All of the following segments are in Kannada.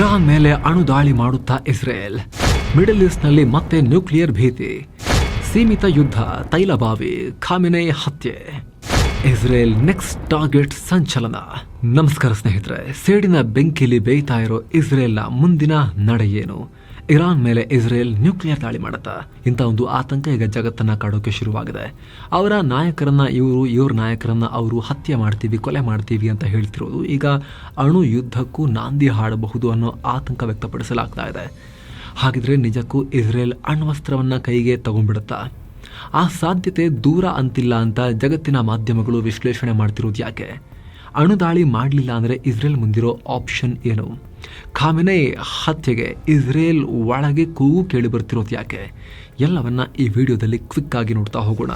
ಇರಾನ್ ಮೇಲೆ ಅಣು ದಾಳಿ ಮಾಡುತ್ತಾ ಇಸ್ರೇಲ್. ಮಿಡಲ್ ಈಸ್ಟ್ನಲ್ಲಿ ಮತ್ತೆ ನ್ಯೂಕ್ಲಿಯರ್ ಭೀತಿ. ಸೀಮಿತ ಯುದ್ಧ ತೈಲಬಾವಿ ಖಾಮಿನೈ ಹತ್ಯೆ. ಇಸ್ರೇಲ್ ನೆಕ್ಸ್ಟ್ ಟಾರ್ಗೆಟ್ ಸಂಚಲನ. ನಮಸ್ಕಾರ ಸ್ನೇಹಿತರೆ, ಸೇಡಿನ ಬೆಂಕಿಲಿ ಬೇಯ್ತಾ ಇರೋ ಇಸ್ರೇಲ್ನ ಮುಂದಿನ ನಡೆ ಏನು ಇರಾನ್ ಮೇಲೆ ಇಸ್ರೇಲ್ ನ್ಯೂಕ್ಲಿಯರ್ ದಾಳಿ ಮಾಡುತ್ತಾ. ಇಂಥ ಒಂದು ಆತಂಕ ಈಗ ಜಗತ್ತನ್ನ ಕಾಡೋಕೆ ಶುರುವಾಗಿದೆ. ಅವರ ನಾಯಕರನ್ನ ಇವರು, ಇವ್ರ ನಾಯಕರನ್ನ ಅವರು ಹತ್ಯೆ ಮಾಡ್ತೀವಿ, ಕೊಲೆ ಮಾಡ್ತೀವಿ ಅಂತ ಹೇಳ್ತಿರೋದು ಈಗ ಅಣು ಯುದ್ಧಕ್ಕೂ ನಾಂದಿ ಹಾಡಬಹುದು ಅನ್ನೋ ಆತಂಕ ವ್ಯಕ್ತಪಡಿಸಲಾಗ್ತಾ ಇದೆ. ಹಾಗಿದ್ರೆ ನಿಜಕ್ಕೂ ಇಸ್ರೇಲ್ ಅಣ್ವಸ್ತ್ರವನ್ನ ಕೈಗೆ ತಗೊಂಡ್ಬಿಡುತ್ತಾ? ಆ ಸಾಧ್ಯತೆ ದೂರ ಅಂತಿಲ್ಲ ಅಂತ ಜಗತ್ತಿನ ಮಾಧ್ಯಮಗಳು ವಿಶ್ಲೇಷಣೆ ಮಾಡ್ತಿರೋದು ಯಾಕೆ? ಅಣುದಾಳಿ ಮಾಡಲಿಲ್ಲ ಅಂದರೆ ಇಸ್ರೇಲ್ ಮುಂದಿರೋ ಆಪ್ಷನ್ ಏನು? ಖಾಮೆನೆ ಹತ್ಯೆಗೆ ಇಸ್ರೇಲ್ ಒಳಗೆ ಕೂಗು ಕೇಳಿ ಬರ್ತಿರೋದು ಯಾಕೆ? ಎಲ್ಲವನ್ನ ಈ ವಿಡಿಯೋದಲ್ಲಿ ಕ್ವಿಕ್ ಆಗಿ ನೋಡ್ತಾ ಹೋಗೋಣ.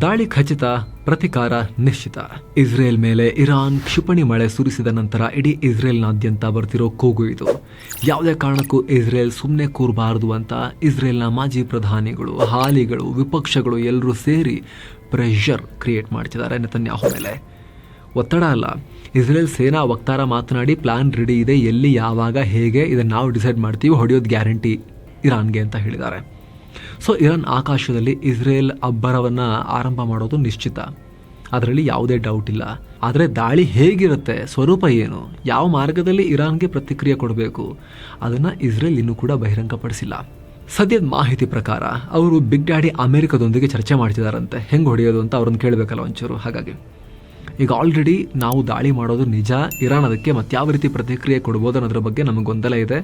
ದಾಳಿ ಖಚಿತ, ಪ್ರತಿಕಾರ ನಿಶ್ಚಿತ. ಇಸ್ರೇಲ್ ಮೇಲೆ ಇರಾನ್ ಕ್ಷಿಪಣಿ ಮಳೆ ಸುರಿಸಿದ ನಂತರ ಇಡೀ ಇಸ್ರೇಲ್ನಾದ್ಯಂತ ಬರ್ತಿರೋ ಕೂಗು ಇದು. ಯಾವುದೇ ಕಾರಣಕ್ಕೂ ಇಸ್ರೇಲ್ ಸುಮ್ಮನೆ ಕೂರಬಾರದು ಅಂತ ಇಸ್ರೇಲ್ನ ಮಾಜಿ ಪ್ರಧಾನಿಗಳು, ಹಾಲಿಗಳು, ವಿಪಕ್ಷಗಳು ಎಲ್ಲರೂ ಸೇರಿ ಪ್ರೆಷರ್ ಕ್ರಿಯೇಟ್ ಮಾಡ್ತಿದ್ದಾರೆ ನೆತನ್ಯಾಹು ಮೇಲೆ. ಒತ್ತಡ ಅಲ್ಲ. ಇಸ್ರೇಲ್ ಸೇನಾ ವಕ್ತಾರ ಮಾತನಾಡಿ ಪ್ಲಾನ್ ರೆಡಿ ಇದೆ, ಎಲ್ಲಿ, ಯಾವಾಗ, ಹೇಗೆ, ಇದನ್ನು ನಾವು ಡಿಸೈಡ್ ಮಾಡ್ತೀವಿ, ಹೊಡೆಯೋದು ಗ್ಯಾರಂಟಿ ಇರಾನ್ಗೆ ಅಂತ ಹೇಳಿದ್ದಾರೆ. ಸೊ, ಇರಾನ್ ಆಕಾಶದಲ್ಲಿ ಇಸ್ರೇಲ್ ಅಬ್ಬರವನ್ನು ಆರಂಭ ಮಾಡೋದು ನಿಶ್ಚಿತ. ಅದರಲ್ಲಿ ಯಾವುದೇ ಡೌಟ್ ಇಲ್ಲ. ಆದರೆ ದಾಳಿ ಹೇಗಿರುತ್ತೆ, ಸ್ವರೂಪ ಏನು, ಯಾವ ಮಾರ್ಗದಲ್ಲಿ ಇರಾನ್ಗೆ ಪ್ರತಿಕ್ರಿಯೆ ಕೊಡಬೇಕು, ಅದನ್ನು ಇಸ್ರೇಲ್ ಇನ್ನೂ ಕೂಡ ಬಹಿರಂಗಪಡಿಸಿಲ್ಲ. ಸದ್ಯದ ಮಾಹಿತಿ ಪ್ರಕಾರ, ಅವರು ಬಿಗ್ ಡ್ಯಾಡಿ ಅಮೆರಿಕದೊಂದಿಗೆ ಚರ್ಚೆ ಮಾಡ್ತಿದಾರಂತೆ. ಹೆಂಗೆ ಹೊಡೆಯೋದು ಅಂತ ಅವ್ರನ್ನ ಕೇಳಬೇಕಲ್ಲ ಒಂಚೂರು, ಹಾಗಾಗಿ. ಈಗ ಆಲ್ರೆಡಿ ನಾವು ದಾಳಿ ಮಾಡೋದು ನಿಜ, ಇರಾನ್ ಅದಕ್ಕೆ ಮತ್ಯಾವ ರೀತಿ ಪ್ರತಿಕ್ರಿಯೆ ಕೊಡ್ಬೋದು ಅನ್ನೋದ್ರ ಬಗ್ಗೆ ನಮಗೆ ಗೊಂದಲ ಇದೆ.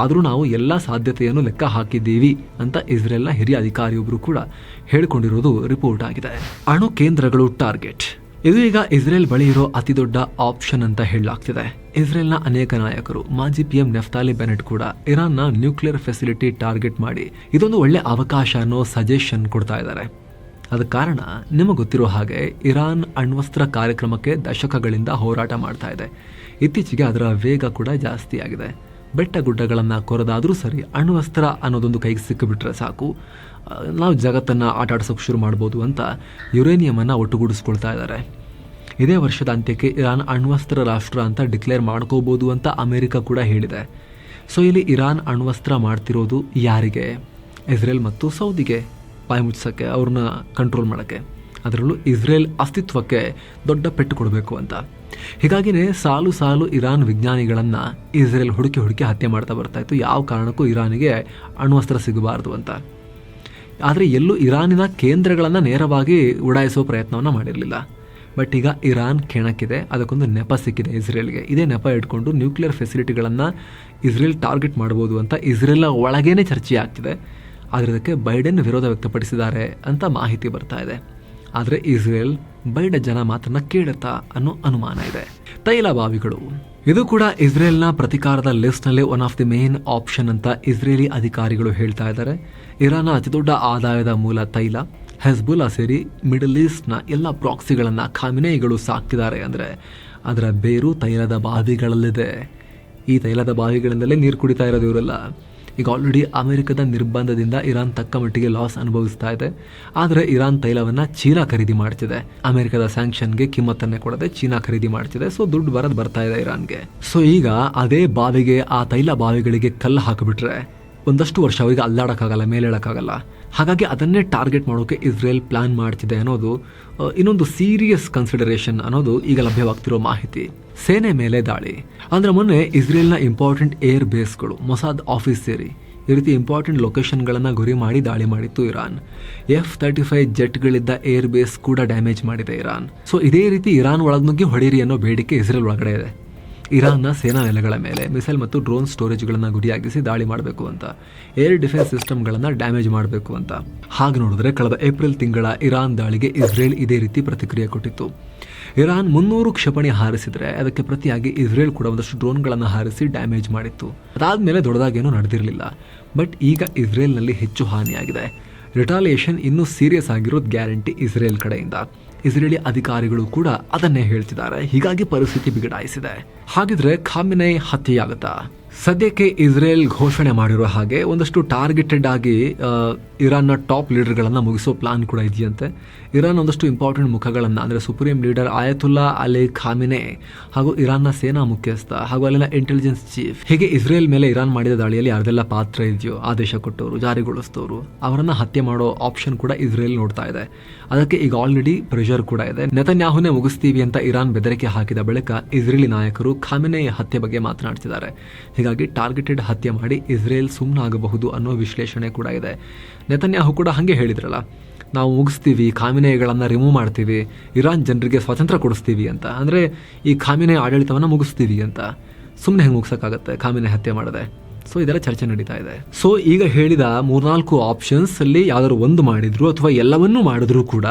ಆದರೂ ನಾವು ಎಲ್ಲ ಸಾಧ್ಯತೆಯನ್ನು ಲೆಕ್ಕ ಹಾಕಿದ್ದೀವಿ ಅಂತ ಇಸ್ರೇಲ್ನ ಹಿರಿಯ ಅಧಿಕಾರಿಯೊಬ್ಬರು ಕೂಡ ಹೇಳಿಕೊಂಡಿರೋದು ರಿಪೋರ್ಟ್ ಆಗಿದೆ. ಅಣು ಕೇಂದ್ರಗಳು ಟಾರ್ಗೆಟ್ ಇದು ಈಗ ಇಸ್ರೇಲ್ ಬಳಿ ಇರೋ ಅತಿ ದೊಡ್ಡ ಆಪ್ಷನ್ ಅಂತ ಹೇಳಲಾಗ್ತಿದೆ. ಇಸ್ರೇಲ್ನ ಅನೇಕ ನಾಯಕರು, ಮಾಜಿ ಪಿ ಎಂ ನೆಫ್ತಾಲಿ ಬೆನೆಟ್ ಕೂಡ ಇರಾನ್ನ ನ್ಯೂಕ್ಲಿಯರ್ ಫೆಸಿಲಿಟಿ ಟಾರ್ಗೆಟ್ ಮಾಡಿ ಇದೊಂದು ಒಳ್ಳೆ ಅವಕಾಶ ಅನ್ನೋ ಸಜೆಷನ್ ಕೊಡ್ತಾ ಇದ್ದಾರೆ. ಅದ ಕಾರಣ ನಿಮಗೆ ಗೊತ್ತಿರೋ ಹಾಗೆ ಇರಾನ್ ಅಣ್ವಸ್ತ್ರ ಕಾರ್ಯಕ್ರಮಕ್ಕೆ ದಶಕಗಳಿಂದ ಹೋರಾಟ ಮಾಡ್ತಾ ಇದೆ. ಇತ್ತೀಚೆಗೆ ಅದರ ವೇಗ ಕೂಡ ಜಾಸ್ತಿ ಆಗಿದೆ. ಬೆಟ್ಟ ಗುಡ್ಡಗಳನ್ನು ಕೊರದಾದರೂ ಸರಿ ಅಣ್ವಸ್ತ್ರ ಅನ್ನೋದೊಂದು ಕೈಗೆ ಸಿಕ್ಕಿಬಿಟ್ರೆ ಸಾಕು. ನಾವು ಜಗತ್ತನ್ನು ಆಟ ಶುರು ಮಾಡ್ಬೋದು ಅಂತ ಯುರೇನಿಯಮನ್ನು ಒಟ್ಟುಗೂಡಿಸ್ಕೊಳ್ತಾ ಇದ್ದಾರೆ. ಇದೇ ವರ್ಷದ ಅಂತ್ಯಕ್ಕೆ ಇರಾನ್ ಅಣ್ವಸ್ತ್ರ ರಾಷ್ಟ್ರ ಅಂತ ಡಿಕ್ಲೇರ್ ಮಾಡ್ಕೋಬೋದು ಅಂತ ಅಮೆರಿಕ ಕೂಡ ಹೇಳಿದೆ. ಸೊ ಇಲ್ಲಿ ಇರಾನ್ ಅಣ್ವಸ್ತ್ರ ಮಾಡ್ತಿರೋದು ಯಾರಿಗೆ? ಇಸ್ರೇಲ್ ಮತ್ತು ಸೌದಿಗೆ. ಬಾಯಿ ಮುಚ್ಚಿಸೋಕ್ಕೆ ಅವ್ರನ್ನ ಕಂಟ್ರೋಲ್ ಮಾಡೋಕ್ಕೆ, ಅದರಲ್ಲೂ ಇಸ್ರೇಲ್ ಅಸ್ತಿತ್ವಕ್ಕೆ ದೊಡ್ಡ ಪೆಟ್ಟು ಕೊಡಬೇಕು ಅಂತ. ಹೀಗಾಗಿಯೇ ಸಾಲು ಸಾಲು ಇರಾನ್ ವಿಜ್ಞಾನಿಗಳನ್ನು ಇಸ್ರೇಲ್ ಹುಡುಕಿ ಹುಡುಕಿ ಹತ್ಯೆ ಮಾಡ್ತಾ ಬರ್ತಾ ಇತ್ತು. ಯಾವ ಕಾರಣಕ್ಕೂ ಇರಾನಿಗೆ ಅಣ್ವಸ್ತ್ರ ಸಿಗಬಾರ್ದು ಅಂತ. ಆದರೆ ಎಲ್ಲೂ ಇರಾನಿನ ಕೇಂದ್ರಗಳನ್ನು ನೇರವಾಗಿ ಉಡಾಯಿಸೋ ಪ್ರಯತ್ನವನ್ನು ಮಾಡಿರಲಿಲ್ಲ. ಬಟ್ ಈಗ ಇರಾನ್ ಕೆಣಕಿದೆ ಅದಕ್ಕೊಂದು ನೆಪ ಸಿಕ್ಕಿದೆ ಇಸ್ರೇಲ್ಗೆ. ಇದೇ ನೆಪ ಇಟ್ಕೊಂಡು ನ್ಯೂಕ್ಲಿಯರ್ ಫೆಸಿಲಿಟಿಗಳನ್ನು ಇಸ್ರೇಲ್ ಟಾರ್ಗೆಟ್ ಮಾಡ್ಬೋದು ಅಂತ ಇಸ್ರೇಲ್ನ ಒಳಗೇನೆ ಚರ್ಚೆ ಆಗ್ತಿದೆ ಆದರೆ ಇದಕ್ಕೆ ಬೈಡನ್ ವಿರೋಧ ವ್ಯಕ್ತಪಡಿಸಿದ್ದಾರೆ ಅಂತ ಮಾಹಿತಿ ಬರ್ತಾ ಇದೆ. ಆದರೆ ಇಸ್ರೇಲ್ ಬೈಡ ಜನ ಮಾತನ್ನ ಕೇಳುತ್ತಾ ಅನ್ನೋ ಅನುಮಾನ ಇದೆ. ತೈಲ ಬಾವಿಗಳು. ಇದು ಕೂಡ ಇಸ್ರೇಲ್ನ ಪ್ರತಿಕಾರದ ಲಿಸ್ಟ್ನಲ್ಲಿ one of the main option ಅಂತ ಇಸ್ರೇಲಿ ಅಧಿಕಾರಿಗಳು ಹೇಳ್ತಾ ಇದ್ದಾರೆ. ಇರಾನ್ನ ಅತಿದೊಡ್ಡ ಆದಾಯದ ಮೂಲ ತೈಲ ಹೆಸ್ಬುಲ್ಲಾ ಸೇರಿ ಮಿಡಲ್ ಈಸ್ಟ್ನ ಎಲ್ಲ ಪ್ರಾಕ್ಸಿಗಳನ್ನು ಖಾಮಿನೇಯಿಗಳು ಸಾಕ್ತಿದ್ದಾರೆ ಅಂದರೆ ಅದರ ಬೇರು ತೈಲದ ಬಾವಿಗಳಲ್ಲಿದೆ. ಈ ತೈಲದ ಬಾವಿಗಳಿಂದಲೇ ನೀರು ಕುಡಿತಾ ಇರೋದು ಇವರೆಲ್ಲ. ಈಗ ಆಲ್ರೆಡಿ ಅಮೆರಿಕದ ನಿರ್ಬಂಧದಿಂದ ಇರಾನ್ ತಕ್ಕ ಮಟ್ಟಿಗೆ ಲಾಸ್ ಅನುಭವಿಸ್ತಾ ಇದೆ. ಆದರೆ ಇರಾನ್ ತೈಲವನ್ನು ಚೀನಾ ಖರೀದಿ ಮಾಡ್ತಿದೆ. ಅಮೆರಿಕದ ಸ್ಯಾಂಕ್ಷನ್ಗೆ ಕಿಮ್ಮತ್ತನ್ನೇ ಕೊಡದೆ ಚೀನಾ ಖರೀದಿ ಮಾಡ್ತಿದೆ. ಸೊ ದುಡ್ಡು ಬರೋದು ಬರ್ತಾ ಇದೆ ಇರಾನ್ಗೆ. ಸೊ ಈಗ ಅದೇ ಬಾವಿಗೆ, ಆ ತೈಲ ಬಾವಿಗಳಿಗೆ ಕಲ್ಲು ಹಾಕಿಬಿಟ್ರೆ ಒಂದಷ್ಟು ವರ್ಷ ಅವರಿಗೆ ಅಲ್ಲಾಡೋಕ್ಕಾಗಲ್ಲ, ಮೇಲೇಳೋಕ್ಕಾಗಲ್ಲ. ಹಾಗಾಗಿ ಅದನ್ನೇ ಟಾರ್ಗೆಟ್ ಮಾಡೋಕೆ ಇಸ್ರೇಲ್ ಪ್ಲಾನ್ ಮಾಡ್ತಿದೆ ಅನ್ನೋದು ಇನ್ನೊಂದು ಸೀರಿಯಸ್ ಕನ್ಸಿಡರೇಷನ್ ಅನ್ನೋದು ಈಗ ಲಭ್ಯವಾಗ್ತಿರೋ ಮಾಹಿತಿ. ಸೇನೆ ಮೇಲೆ ದಾಳಿ. ಅಂದ್ರೆ ಮೊನ್ನೆ ಇಸ್ರೇಲ್ನ ಇಂಪಾರ್ಟೆಂಟ್ ಏರ್ ಬೇಸ್ಗಳು ಮೊಸಾದ್ ಆಫೀಸ್ ಸೇರಿ ಈ ರೀತಿ ಇಂಪಾರ್ಟೆಂಟ್ ಲೊಕೇಶನ್ಗಳನ್ನು ಗುರಿ ಮಾಡಿ ದಾಳಿ ಮಾಡಿತ್ತು ಇರಾನ್. ಎಫ್ ತರ್ಟಿ ಫೈವ್ ಜೆಟ್ಗಳಿದ್ದ ಏರ್ ಬೇಸ್ ಕೂಡ ಡ್ಯಾಮೇಜ್ ಮಾಡಿದೆ ಇರಾನ್. ಸೊ ಇದೇ ರೀತಿ ಇರಾನ್ ಒಳಗ್ನುಗ್ಗಿ ಹೊಡೀರಿ ಅನ್ನೋ ಬೇಡಿಕೆ ಇಸ್ರೇಲ್ ಒಳಗಡೆ ಇದೆ. ಇರಾನ್ನ ಸೇನಾ ನೆಲೆಗಳ ಮೇಲೆ ಮಿಸೈಲ್ ಮತ್ತು ಡ್ರೋನ್ ಸ್ಟೋರೇಜ್ಗಳನ್ನು ಗುರಿಯಾಗಿಸಿ ದಾಳಿ ಮಾಡಬೇಕು ಅಂತ ಏರ್ ಡಿಫೆನ್ಸ್ ಸಿಸ್ಟಮ್ಗಳನ್ನು ಡ್ಯಾಮೇಜ್ ಮಾಡಬೇಕು ಅಂತ. ಹಾಗೆ ನೋಡಿದ್ರೆ ಕಳೆದ ಏಪ್ರಿಲ್ ತಿಂಗಳ ಇರಾನ್ ದಾಳಿಗೆ ಇಸ್ರೇಲ್ ಇದೇ ರೀತಿ ಪ್ರತಿಕ್ರಿಯೆ ಕೊಟ್ಟಿತ್ತು. ಇರಾನ್ ಮುನ್ನೂರು ಕ್ಷಿಪಣಿ ಹಾರಿಸಿದ್ರೆ ಅದಕ್ಕೆ ಪ್ರತಿಯಾಗಿ ಇಸ್ರೇಲ್ ಕೂಡ ಒಂದಷ್ಟು ಡ್ರೋನ್ಗಳನ್ನು ಹಾರಿಸಿ ಡ್ಯಾಮೇಜ್ ಮಾಡಿತ್ತು. ಅದಾದಮೇಲೆ ದೊಡ್ಡದಾಗೇನೂ ನಡೆದಿರಲಿಲ್ಲ. ಬಟ್ ಈಗ ಇಸ್ರೇಲ್ನಲ್ಲಿ ಹೆಚ್ಚು ಹಾನಿಯಾಗಿದೆ. ರಿಟಾಲಿಯೇಷನ್ ಇನ್ನೂ ಸೀರಿಯಸ್ ಆಗಿರೋದು ಗ್ಯಾರಂಟಿ ಇಸ್ರೇಲ್ ಕಡೆಯಿಂದ. ಇಸ್ರೇಲಿ ಅಧಿಕಾರಿಗಳು ಕೂಡ ಅದನ್ನೇ ಹೇಳ್ತಿದ್ದಾರೆ. ಹೀಗಾಗಿ ಪರಿಸ್ಥಿತಿ ಬಿಗಡಾಯಿಸಿದೆ. ಹಾಗಿದ್ರೆ ಖಾಮಿನೈ ಹತ್ಯೆಯಾಗುತ್ತಾ? ಸದ್ಯಕ್ಕೆ ಇಸ್ರೇಲ್ ಘೋಷಣೆ ಮಾಡಿರೋ ಹಾಗೆ ಒಂದಷ್ಟು ಟಾರ್ಗೆಟೆಡ್ ಆಗಿ ಇರಾನ್ನ ಟಾಪ್ ಲೀಡರ್ಗಳನ್ನು ಮುಗಿಸೋ ಪ್ಲಾನ್ ಕೂಡ ಇದೆಯಂತೆ. ಇರಾನ್ ಒಂದಷ್ಟು ಇಂಪಾರ್ಟೆಂಟ್ ಮುಖಗಳನ್ನು, ಅಂದರೆ supreme leader Ayatollah Ali Khamenei ಹಾಗೂ ಇರಾನ್ನ ಸೇನಾ ಮುಖ್ಯಸ್ಥ ಹಾಗೂ ಅಲ್ಲಿನ ಇಂಟೆಲಿಜೆನ್ಸ್ ಚೀಫ್ ಹೀಗೆ ಇಸ್ರೇಲ್ ಮೇಲೆ ಇರಾನ್ ಮಾಡಿದ ದಾಳಿಯಲ್ಲಿ ಯಾರದೆಲ್ಲ ಪಾತ್ರ ಇದೆಯೋ ಆದೇಶ ಕೊಟ್ಟವರು ಜಾರಿಗೊಳಿಸಿದವರು ಅವರನ್ನು ಹತ್ಯೆ ಮಾಡೋ ಆಪ್ಷನ್ ಕೂಡ ಇಸ್ರೇಲ್ ನೋಡ್ತಾ ಇದೆ. ಅದಕ್ಕೆ ಈಗ ಆಲ್ರೆಡಿ ಪ್ರೆಷರ್ ಕೂಡ ಇದೆ. ನೆತನ್ಯಾಹುನೇ ಮುಗಿಸ್ತೀವಿ ಅಂತ ಇರಾನ್ ಬೆದರಿಕೆ ಹಾಕಿದ ಬಳಿಕ ಇಸ್ರೇಲಿ ನಾಯಕರು ಖಾಮಿನೆ ಹತ್ಯೆ ಬಗ್ಗೆ ಮಾತನಾಡ್ತಿದ್ದಾರೆ. ಹೀಗಾಗಿ ಟಾರ್ಗೆಟೆಡ್ ಹತ್ಯೆ ಮಾಡಿ ಇಸ್ರೇಲ್ ಸುಮ್ಮನಾಗಬಹುದು ಅನ್ನೋ ವಿಶ್ಲೇಷಣೆ ಕೂಡ ಇದೆ. ನೆತನ್ಯಾಹು ಕೂಡ ಹಾಗೆ ಹೇಳಿದ್ರಲ್ಲ, ನಾವು ಮುಗಿಸ್ತೀವಿ, ಖಾಮಿನೆಗಳನ್ನು ರಿಮೂವ್ ಮಾಡ್ತೀವಿ, ಇರಾನ್ ಜನರಿಗೆ ಸ್ವಾತಂತ್ರ್ಯ ಕೊಡಿಸ್ತೀವಿ ಅಂತ. ಅಂದರೆ ಈ ಖಾಮಿನೆ ಆಡಳಿತವನ್ನು ಮುಗಿಸ್ತೀವಿ ಅಂತ. ಸುಮ್ಮನೆ ಹೆಂಗೆ ಮುಗಿಸೋಕ್ಕಾಗತ್ತೆ ಖಾಮಿನೆ ಹತ್ಯೆ ಮಾಡದೆ? ಸೊ ಇದೆಲ್ಲ ಚರ್ಚೆ ನಡೀತಾ ಇದೆ. ಸೊ ಈಗ ಹೇಳಿದ ಮೂರ್ನಾಲ್ಕು ಆಪ್ಷನ್ಸ್ ಅಲ್ಲಿ ಯಾವ್ದಾದ್ರು ಒಂದು ಮಾಡಿದ್ರು ಅಥವಾ ಎಲ್ಲವನ್ನೂ ಮಾಡಿದ್ರು ಕೂಡ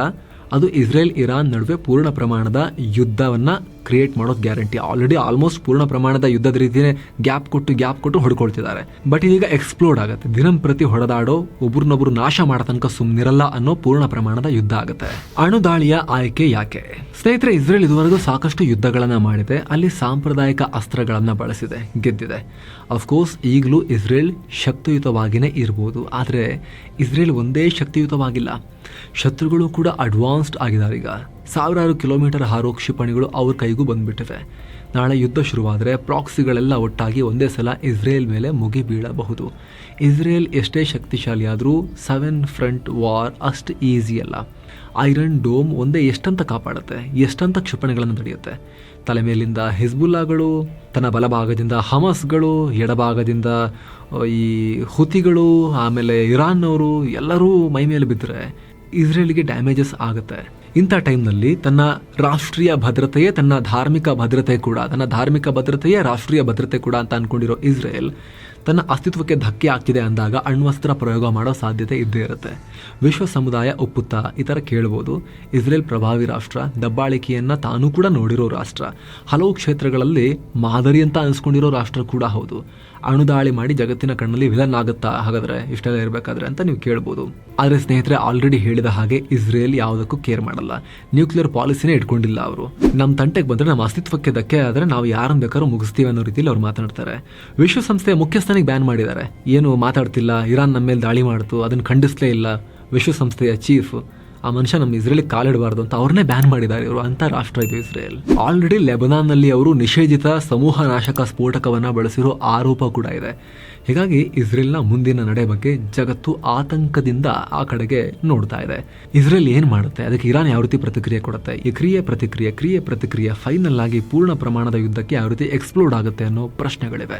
ಅದು ಇಸ್ರೇಲ್ ಇರಾನ್ ನಡುವೆ ಪೂರ್ಣ ಪ್ರಮಾಣದ ಯುದ್ಧವನ್ನ ಕ್ರಿಯೇಟ್ ಮಾಡೋದು ಗ್ಯಾರಂಟಿ ಆಲ್ರೆಡಿ ಆಲ್ಮೋಸ್ಟ್ ಪೂರ್ಣ ಪ್ರಮಾಣದ ಯುದ್ಧದ ರೀತಿಯೇ ಗ್ಯಾಪ್ ಕೊಟ್ಟು ಗ್ಯಾಪ್ ಕೊಟ್ಟು ಹೊಡ್ಕೊಳ್ತಿದ್ದಾರೆ. ಬಟ್ ಇದೀಗ ಎಕ್ಸ್ಪ್ಲೋರ್ಡ್ ಆಗುತ್ತೆ. ದಿನಂಪ್ರತಿ ಹೊಡೆದಾಡೋ ಒಬ್ರನ್ನೊಬ್ರು ನಾಶ ಮಾಡೋ ತನಕ ಸುಮ್ಮನಿರಲ್ಲ ಅನ್ನೋ ಪೂರ್ಣ ಪ್ರಮಾಣದ ಯುದ್ಧ ಆಗುತ್ತೆ. ಅಣುದಾಳಿಯ ಆಯ್ಕೆ ಯಾಕೆ? ಸ್ನೇಹಿತರೆ, ಇಸ್ರೇಲ್ ಇದುವರೆಗೂ ಸಾಕಷ್ಟು ಯುದ್ಧಗಳನ್ನು ಮಾಡಿದೆ. ಅಲ್ಲಿ ಸಾಂಪ್ರದಾಯಿಕ ಅಸ್ತ್ರಗಳನ್ನು ಬಳಸಿದೆ, ಗೆದ್ದಿದೆ. ಅಫ್ಕೋರ್ಸ್ ಈಗಲೂ ಇಸ್ರೇಲ್ ಶಕ್ತಿಯುತವಾಗಿಯೇ ಇರ್ಬೋದು. ಆದರೆ ಇಸ್ರೇಲ್ ಒಂದೇ ಶಕ್ತಿಯುತವಾಗಿಲ್ಲ. ಶತ್ರುಗಳು ಕೂಡ ಅಡ್ವಾನ್ಸ್ಡ್ ಆಗಿದ್ದಾರೆ ಈಗ ಸಾವಿರಾರು ಕಿಲೋಮೀಟರ್ ಹಾರೋ ಕ್ಷಿಪಣಿಗಳು ಅವ್ರ ಕೈಗೂ ಬಂದ್ಬಿಟ್ಟಿವೆ. ನಾಳೆ ಯುದ್ಧ ಶುರುವಾದರೆ ಪ್ರಾಕ್ಸಿಗಳೆಲ್ಲ ಒಟ್ಟಾಗಿ ಒಂದೇ ಸಲ ಇಸ್ರೇಲ್ ಮೇಲೆ ಮುಗಿ ಬೀಳಬಹುದು. ಇಸ್ರೇಲ್ ಎಷ್ಟೇ ಶಕ್ತಿಶಾಲಿಯಾದರೂ ಸೆವೆನ್ ಫ್ರಂಟ್ ವಾರ್ ಅಷ್ಟು ಈಸಿ ಅಲ್ಲ. ಐರನ್ ಡೋಮ್ ಒಂದೇ ಎಷ್ಟಂತ ಕಾಪಾಡುತ್ತೆ, ಎಷ್ಟಂತ ಕ್ಷಿಪಣಿಗಳನ್ನು ತಡೆಯುತ್ತೆ ತಲೆ ಮೇಲಿಂದ ಹಿಜ್ಬುಲ್ಲಾಗಳು, ತನ್ನ ಬಲಭಾಗದಿಂದ ಹಮಸ್ಗಳು, ಎಡಭಾಗದಿಂದ ಈ ಹುತಿಗಳು, ಆಮೇಲೆ ಇರಾನ್ನವರು ಎಲ್ಲರೂ ಮೈ ಮೇಲೆ ಬಿದ್ದರೆ ಇಸ್ರೇಲ್ಗೆ ಡ್ಯಾಮೇಜಸ್ ಆಗುತ್ತೆ. ಇಂಥ ಟೈಮ್ನಲ್ಲಿ ತನ್ನ ರಾಷ್ಟ್ರೀಯ ಭದ್ರತೆಯೇ ತನ್ನ ಧಾರ್ಮಿಕ ಭದ್ರತೆ ಕೂಡ, ತನ್ನ ಧಾರ್ಮಿಕ ಭದ್ರತೆಯೇ ರಾಷ್ಟ್ರೀಯ ಭದ್ರತೆ ಕೂಡ ಅಂತ ಅನ್ಕೊಂಡಿರೋ ಇಸ್ರೇಲ್ ತನ್ನ ಅಸ್ತಿತ್ವಕ್ಕೆ ಧಕ್ಕೆ ಆಗ್ತಿದೆ ಅಂದಾಗ ಅಣ್ವಸ್ತ್ರ ಪ್ರಯೋಗ ಮಾಡೋ ಸಾಧ್ಯತೆ ಇದ್ದೇ ಇರುತ್ತೆ. ವಿಶ್ವ ಸಮುದಾಯ ಒಪ್ಪುತ್ತಾ ಈ ಥರ ಕೇಳ್ಬೋದು. ಇಸ್ರೇಲ್ ಪ್ರಭಾವಿ ರಾಷ್ಟ್ರ, ದಬ್ಬಾಳಿಕೆಯನ್ನ ತಾನೂ ಕೂಡ ನೋಡಿರೋ ರಾಷ್ಟ್ರ. ಹಲವು ಕ್ಷೇತ್ರಗಳಲ್ಲಿ ಮಾದರಿ ಅಂತ ಅನಿಸ್ಕೊಂಡಿರೋ ರಾಷ್ಟ್ರ ಕೂಡ ಹೌದು. ಅಣುದಾಳಿ ಮಾಡಿ ಜಗತ್ತಿನ ಕಣ್ಣಲ್ಲಿ ವಿಲನ್ ಆಗುತ್ತಾ ಹಾಗಾದ್ರೆ ಇಷ್ಟೆಲ್ಲ ಇರಬೇಕಾದ್ರೆ ಅಂತ ನೀವು ಕೇಳ್ಬೋದು. ಆದರೆ ಸ್ನೇಹಿತರೆ ಆಲ್ರೆಡಿ ಹೇಳಿದ ಹಾಗೆ ಇಸ್ರೇಲ್ ಯಾವುದಕ್ಕೂ ಕೇರ್ ಮಾಡಲ್ಲ. ನ್ಯೂಕ್ಲಿಯರ್ ಪಾಲಿಸಿನೇ ಇಟ್ಕೊಂಡಿಲ್ಲ ಅವರು. ನಮ್ಮ ತಂಟೆಗೆ ಬಂದ್ರೆ ನಮ್ಮ ಅಸ್ತಿತ್ವಕ್ಕೆ ಧಕ್ಕೆ ಆದರೆ ನಾವು ಯಾರನ್ನ ಬೇಕಾದ್ರೂ ಮುಗಿಸ್ತೀವಿ ಅನ್ನೋ ರೀತಿಯಲ್ಲಿ ಅವ್ರು ಮಾತನಾಡ್ತಾರೆ. ವಿಶ್ವಸಂಸ್ಥೆಯ ಮುಖ್ಯಸ್ಥನಿಗೆ ಬ್ಯಾನ್ ಮಾಡಿದ್ದಾರೆ. ಏನು ಮಾತಾಡ್ತಿಲ್ಲ, ಇರಾನ್ ನಮ್ಮ ಮೇಲೆ ದಾಳಿ ಮಾಡ್ತು, ಅದನ್ನು ಖಂಡಿಸ್ಲೇ ಇಲ್ಲ. ವಿಶ್ವಸಂಸ್ಥೆಯ ಚೀಫ್ ಆ ಮನುಷ್ಯ ನಮ್ಮ ಇಸ್ರೇಲಿಗೆ ಕಾಲಿಡಬಾರ್ದು ಅಂತ ಅವ್ರನ್ನೇ ಬ್ಯಾನ್ ಮಾಡಿದ್ದಾರೆ ಇವರು, ಅಂತ ರಾಷ್ಟ್ರ ಇದು ಇಸ್ರೇಲ್. ಆಲ್ರೆಡಿ ಲೆಬನಾನ್ನಲ್ಲಿ ಅವರು ನಿಷೇಧಿತ ಸಮೂಹ ನಾಶಕ ಸ್ಫೋಟಕವನ್ನು ಬಳಸಿರೋ ಆರೋಪ ಕೂಡ ಇದೆ. ಹೀಗಾಗಿ ಇಸ್ರೇಲ್ನ ಮುಂದಿನ ನಡೆ ಬಗ್ಗೆ ಜಗತ್ತು ಆತಂಕದಿಂದ ಆ ಕಡೆಗೆ ನೋಡ್ತಾ ಇದೆ. ಇಸ್ರೇಲ್ ಏನು ಮಾಡುತ್ತೆ? ಅದಕ್ಕೆ ಇರಾನ್ ಯಾವ ರೀತಿ ಪ್ರತಿಕ್ರಿಯೆ ಕೊಡುತ್ತೆ? ಈ ಕ್ರಿಯೆ ಪ್ರತಿಕ್ರಿಯೆ ಕ್ರಿಯೆ ಪ್ರತಿಕ್ರಿಯೆ ಫೈನಲ್ ಆಗಿ ಪೂರ್ಣ ಪ್ರಮಾಣದ ಯುದ್ಧಕ್ಕೆ ಯಾವ ರೀತಿ ಎಕ್ಸ್ಪ್ಲೋರ್ಡ್ ಆಗುತ್ತೆ ಅನ್ನೋ ಪ್ರಶ್ನೆಗಳಿವೆ.